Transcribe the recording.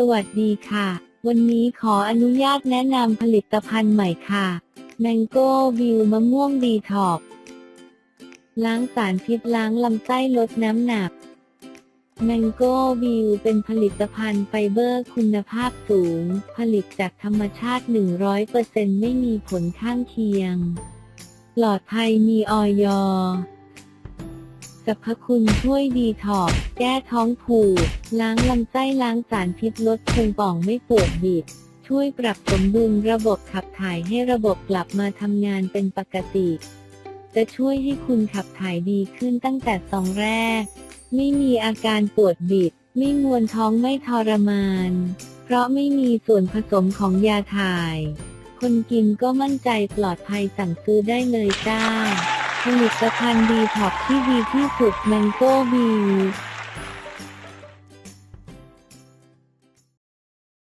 สวัสดีค่ะ วันนี้ขออนุญาตแนะนำผลิตภัณฑ์ใหม่ค่ะ Mango View มะม่วงดีท็อกล้างสารพิษล้างลำไส้ลดน้ำหนัก Mango View เป็นผลิตภัณฑ์ไฟเบอร์คุณภาพสูง ผลิตจากธรรมชาติ 100%ไม่มีผลข้างเคียง ปลอดภัยมีออยอ รรพคุณช่วยดีท็อกแก้ท้องผูก ล้างลำไส้ล้างสารพิษลดพุงป่องไม่ปวดบิด ช่วยปรับสมดุลระบบขับถ่ายให้ระบบกลับมาทำงานเป็นปกติ จะช่วยให้คุณขับถ่ายดีขึ้นตั้งแต่ซองแรก ไม่มีอาการปวดบิด ไม่มวนท้องไม่ทรมาน เพราะไม่มีส่วนผสมของยาถ่าย คนกินก็มั่นใจปลอดภัยสั่งซื้อได้เลยจ้า ผลิตภัณฑ์ดีท็อกที่ดีที่สุด Mango v